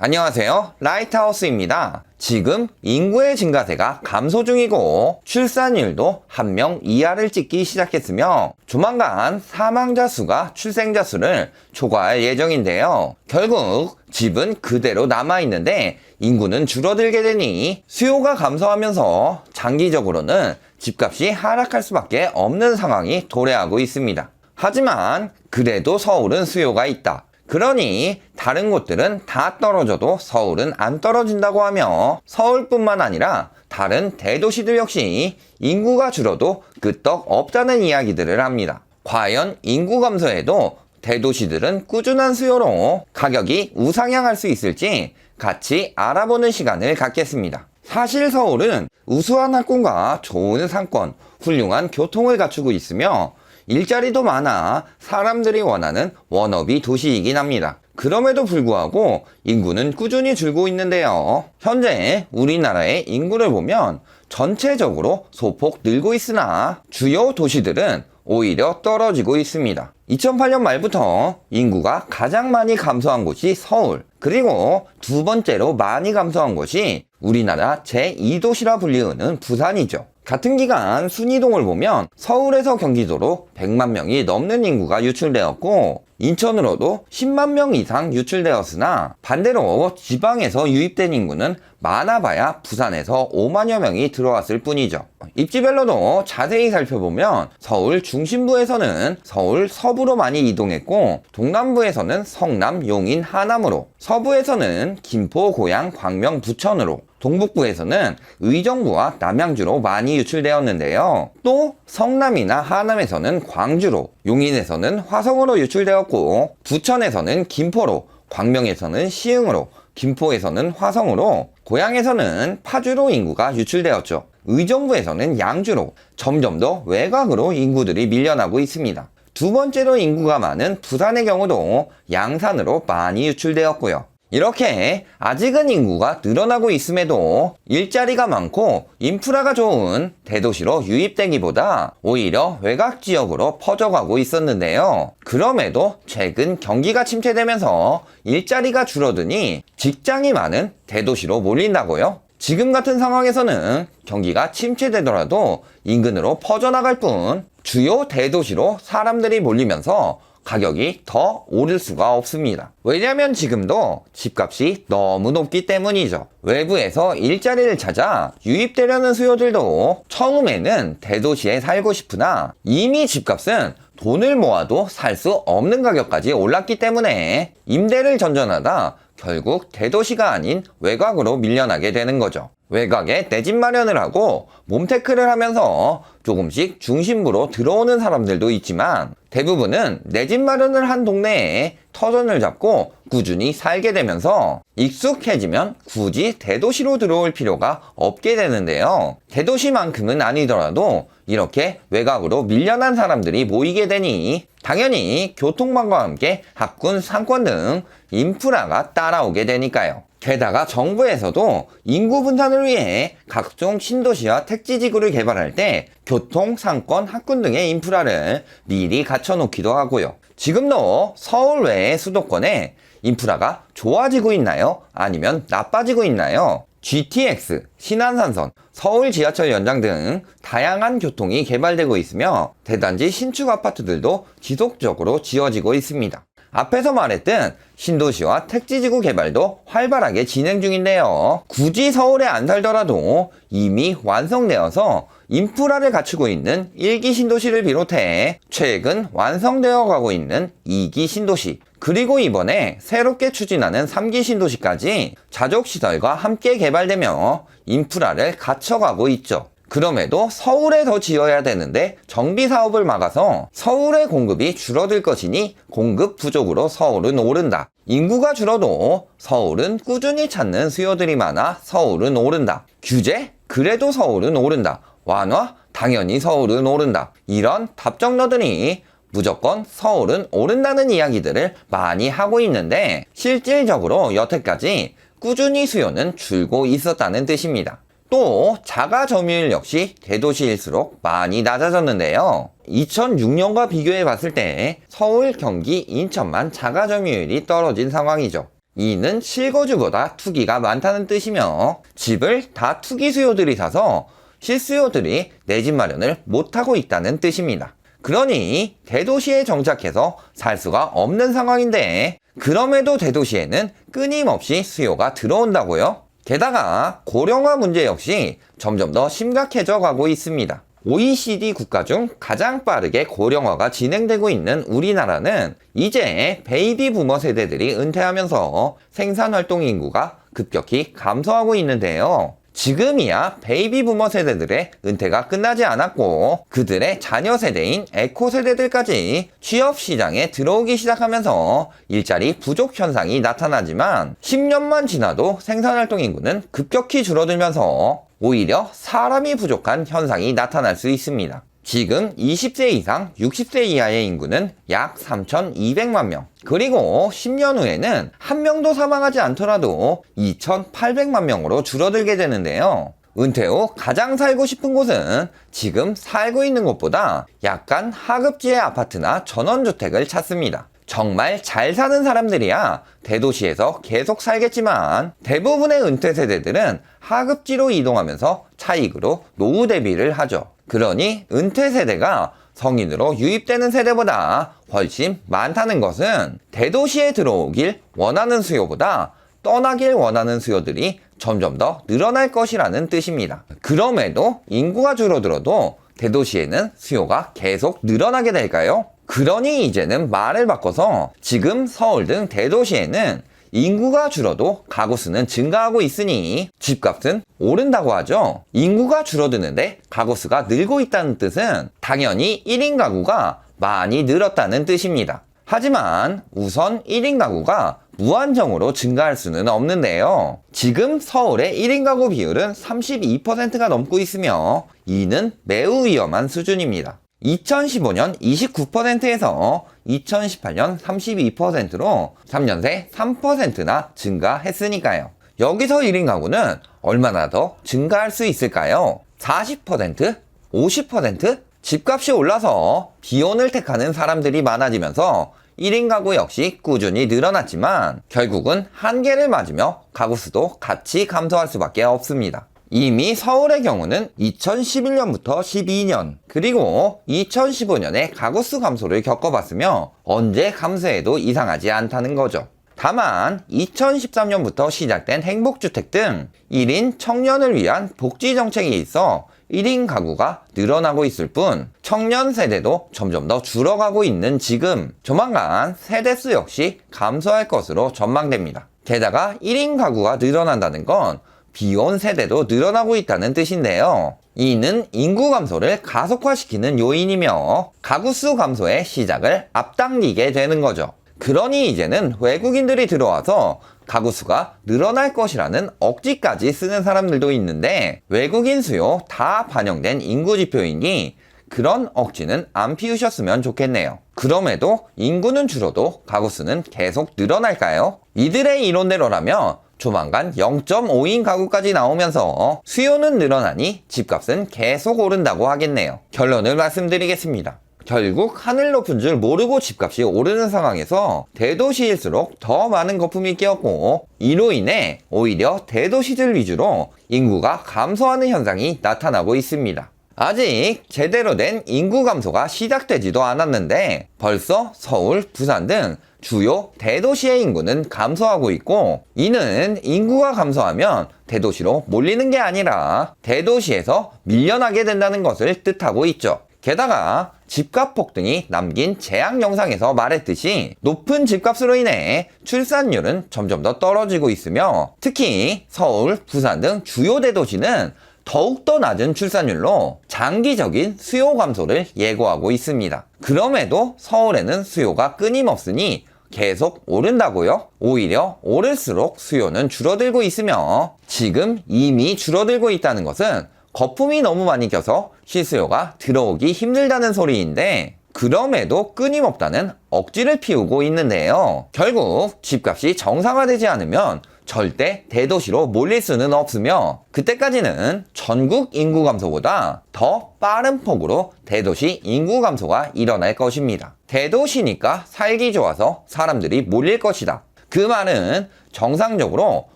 안녕하세요. 라이트하우스입니다. 지금 인구의 증가세가 감소 중이고 출산율도 한 명 이하를 찍기 시작했으며 조만간 사망자 수가 출생자 수를 초과할 예정인데요. 결국 집은 그대로 남아있는데 인구는 줄어들게 되니 수요가 감소하면서 장기적으로는 집값이 하락할 수밖에 없는 상황이 도래하고 있습니다. 하지만 그래도 서울은 수요가 있다. 그러니 다른 곳들은 다 떨어져도 서울은 안 떨어진다고 하며 서울뿐만 아니라 다른 대도시들 역시 인구가 줄어도 끄떡 없다는 이야기들을 합니다. 과연 인구 감소에도 대도시들은 꾸준한 수요로 가격이 우상향할 수 있을지 같이 알아보는 시간을 갖겠습니다. 사실 서울은 우수한 학군과 좋은 상권, 훌륭한 교통을 갖추고 있으며 일자리도 많아 사람들이 원하는 워너비 도시이긴 합니다. 그럼에도 불구하고 인구는 꾸준히 줄고 있는데요. 현재 우리나라의 인구를 보면 전체적으로 소폭 늘고 있으나 주요 도시들은 오히려 떨어지고 있습니다. 2008년 말부터 인구가 가장 많이 감소한 곳이 서울, 그리고 두 번째로 많이 감소한 곳이 우리나라 제2도시라 불리우는 부산이죠. 같은 기간 순이동을 보면 서울에서 경기도로 100만 명이 넘는 인구가 유출되었고 인천으로도 10만 명 이상 유출되었으나 반대로 지방에서 유입된 인구는 많아봐야 부산에서 5만여 명이 들어왔을 뿐이죠. 입지별로도 자세히 살펴보면 서울 중심부에서는 서울 서부로 많이 이동했고 동남부에서는 성남, 용인, 하남으로 서부에서는 김포, 고양, 광명, 부천으로 동북부에서는 의정부와 남양주로 많이 유출되었는데요. 또 성남이나 하남에서는 광주로, 용인에서는 화성으로 유출되었고 부천에서는 김포로, 광명에서는 시흥으로, 김포에서는 화성으로, 고양에서는 파주로 인구가 유출되었죠. 의정부에서는 양주로 점점 더 외곽으로 인구들이 밀려나고 있습니다. 두 번째로 인구가 많은 부산의 경우도 양산으로 많이 유출되었고요. 이렇게 아직은 인구가 늘어나고 있음에도 일자리가 많고 인프라가 좋은 대도시로 유입되기보다 오히려 외곽 지역으로 퍼져가고 있었는데요. 그럼에도 최근 경기가 침체되면서 일자리가 줄어드니 직장이 많은 대도시로 몰린다고요? 지금 같은 상황에서는 경기가 침체되더라도 인근으로 퍼져나갈 뿐 주요 대도시로 사람들이 몰리면서 가격이 더 오를 수가 없습니다. 왜냐면 지금도 집값이 너무 높기 때문이죠. 외부에서 일자리를 찾아 유입되려는 수요들도 처음에는 대도시에 살고 싶으나 이미 집값은 돈을 모아도 살 수 없는 가격까지 올랐기 때문에 임대를 전전하다 결국 대도시가 아닌 외곽으로 밀려나게 되는 거죠. 외곽에 내 집 마련을 하고 몸테크를 하면서 조금씩 중심부로 들어오는 사람들도 있지만 대부분은 내 집 마련을 한 동네에 터전을 잡고 꾸준히 살게 되면서 익숙해지면 굳이 대도시로 들어올 필요가 없게 되는데요. 대도시만큼은 아니더라도 이렇게 외곽으로 밀려난 사람들이 모이게 되니 당연히 교통망과 함께 학군, 상권 등 인프라가 따라오게 되니까요. 게다가 정부에서도 인구 분산을 위해 각종 신도시와 택지지구를 개발할 때 교통, 상권, 학군 등의 인프라를 미리 갖춰놓기도 하고요. 지금도 서울 외의 수도권에 인프라가 좋아지고 있나요? 아니면 나빠지고 있나요? GTX, 신안산선, 서울 지하철 연장 등 다양한 교통이 개발되고 있으며 대단지 신축 아파트들도 지속적으로 지어지고 있습니다. 앞에서 말했던 신도시와 택지지구 개발도 활발하게 진행 중인데요. 굳이 서울에 안 살더라도 이미 완성되어서 인프라를 갖추고 있는 1기 신도시를 비롯해 최근 완성되어 가고 있는 2기 신도시, 그리고 이번에 새롭게 추진하는 3기 신도시까지 자족시설과 함께 개발되며 인프라를 갖춰가고 있죠. 그럼에도 서울에 더 지어야 되는데 정비 사업을 막아서 서울의 공급이 줄어들 것이니 공급 부족으로 서울은 오른다. 인구가 줄어도 서울은 꾸준히 찾는 수요들이 많아 서울은 오른다. 규제? 그래도 서울은 오른다. 완화? 당연히 서울은 오른다. 이런 답정너들이 무조건 서울은 오른다는 이야기들을 많이 하고 있는데 실질적으로 여태까지 꾸준히 수요는 줄고 있었다는 뜻입니다. 또 자가 점유율 역시 대도시일수록 많이 낮아졌는데요. 2006년과 비교해 봤을 때 서울, 경기, 인천만 자가 점유율이 떨어진 상황이죠. 이는 실거주보다 투기가 많다는 뜻이며 집을 다 투기 수요들이 사서 실수요들이 내 집 마련을 못하고 있다는 뜻입니다. 그러니 대도시에 정착해서 살 수가 없는 상황인데 그럼에도 대도시에는 끊임없이 수요가 들어온다고요? 게다가 고령화 문제 역시 점점 더 심각해져 가고 있습니다. OECD 국가 중 가장 빠르게 고령화가 진행되고 있는 우리나라는 이제 베이비 부머 세대들이 은퇴하면서 생산 활동 인구가 급격히 감소하고 있는데요. 지금이야 베이비 부머 세대들의 은퇴가 끝나지 않았고 그들의 자녀 세대인 에코 세대들까지 취업 시장에 들어오기 시작하면서 일자리 부족 현상이 나타나지만 10년만 지나도 생산 활동 인구는 급격히 줄어들면서 오히려 사람이 부족한 현상이 나타날 수 있습니다. 지금 20세 이상 60세 이하의 인구는 약 3,200만 명. 그리고 10년 후에는 한 명도 사망하지 않더라도 2,800만 명으로 줄어들게 되는데요. 은퇴 후 가장 살고 싶은 곳은 지금 살고 있는 곳보다 약간 하급지의 아파트나 전원주택을 찾습니다. 정말 잘 사는 사람들이야 대도시에서 계속 살겠지만 대부분의 은퇴 세대들은 하급지로 이동하면서 차익으로 노후 대비를 하죠. 그러니 은퇴 세대가 성인으로 유입되는 세대보다 훨씬 많다는 것은 대도시에 들어오길 원하는 수요보다 떠나길 원하는 수요들이 점점 더 늘어날 것이라는 뜻입니다. 그럼에도 인구가 줄어들어도 대도시에는 수요가 계속 늘어나게 될까요? 그러니 이제는 말을 바꿔서 지금 서울 등 대도시에는 인구가 줄어도 가구 수는 증가하고 있으니 집값은 오른다고 하죠. 인구가 줄어드는데 가구 수가 늘고 있다는 뜻은 당연히 1인 가구가 많이 늘었다는 뜻입니다. 하지만 우선 1인 가구가 무한정으로 증가할 수는 없는데요. 지금 서울의 1인 가구 비율은 32%가 넘고 있으며 이는 매우 위험한 수준입니다. 2015년 29%에서 2018년 32%로 3년 새 3%나 증가했으니까요. 여기서 1인 가구는 얼마나 더 증가할 수 있을까요? 40%? 50%? 집값이 올라서 비혼을 택하는 사람들이 많아지면서 1인 가구 역시 꾸준히 늘어났지만 결국은 한계를 맞으며 가구 수도 같이 감소할 수밖에 없습니다. 이미 서울의 경우는 2011년부터 12년 그리고 2015년에 가구수 감소를 겪어봤으며 언제 감소해도 이상하지 않다는 거죠. 다만 2013년부터 시작된 행복주택 등 1인 청년을 위한 복지 정책이 있어 1인 가구가 늘어나고 있을 뿐 청년 세대도 점점 더 줄어가고 있는 지금 조만간 세대 수 역시 감소할 것으로 전망됩니다. 게다가 1인 가구가 늘어난다는 건 비혼 세대도 늘어나고 있다는 뜻인데요. 이는 인구 감소를 가속화시키는 요인이며 가구수 감소의 시작을 앞당기게 되는 거죠. 그러니 이제는 외국인들이 들어와서 가구 수가 늘어날 것이라는 억지까지 쓰는 사람들도 있는데 외국인 수요 다 반영된 인구 지표이니 그런 억지는 안 피우셨으면 좋겠네요. 그럼에도 인구는 줄어도 가구 수는 계속 늘어날까요? 이들의 이론대로라면 조만간 0.5인 가구까지 나오면서 수요는 늘어나니 집값은 계속 오른다고 하겠네요. 결론을 말씀드리겠습니다. 결국 하늘 높은 줄 모르고 집값이 오르는 상황에서 대도시일수록 더 많은 거품이 끼었고 이로 인해 오히려 대도시들 위주로 인구가 감소하는 현상이 나타나고 있습니다. 아직 제대로 된 인구 감소가 시작되지도 않았는데 벌써 서울, 부산 등 주요 대도시의 인구는 감소하고 있고 이는 인구가 감소하면 대도시로 몰리는 게 아니라 대도시에서 밀려나게 된다는 것을 뜻하고 있죠. 게다가 집값 폭등이 남긴 재앙 영상에서 말했듯이 높은 집값으로 인해 출산율은 점점 더 떨어지고 있으며 특히 서울, 부산 등 주요 대도시는 더욱더 낮은 출산율로 장기적인 수요 감소를 예고하고 있습니다. 그럼에도 서울에는 수요가 끊임없으니 계속 오른다고요? 오히려 오를수록 수요는 줄어들고 있으며 지금 이미 줄어들고 있다는 것은 거품이 너무 많이 껴서 실수요가 들어오기 힘들다는 소리인데 그럼에도 끊임없다는 억지를 피우고 있는데요. 결국 집값이 정상화되지 않으면 절대 대도시로 몰릴 수는 없으며 그때까지는 전국 인구 감소보다 더 빠른 폭으로 대도시 인구 감소가 일어날 것입니다. 대도시니까 살기 좋아서 사람들이 몰릴 것이다. 그 말은 정상적으로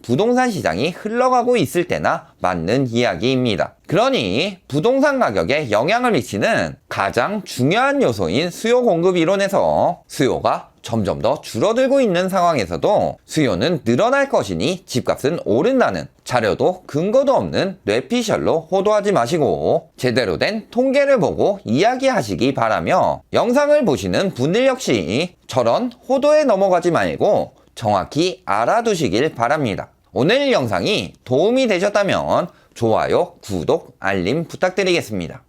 부동산 시장이 흘러가고 있을 때나 맞는 이야기입니다. 그러니 부동산 가격에 영향을 미치는 가장 중요한 요소인 수요 공급 이론에서 수요가 점점 더 줄어들고 있는 상황에서도 수요는 늘어날 것이니 집값은 오른다는 자료도 근거도 없는 뇌피셜로 호도하지 마시고 제대로 된 통계를 보고 이야기하시기 바라며 영상을 보시는 분들 역시 저런 호도에 넘어가지 말고 정확히 알아두시길 바랍니다. 오늘 영상이 도움이 되셨다면 좋아요, 구독, 알림 부탁드리겠습니다.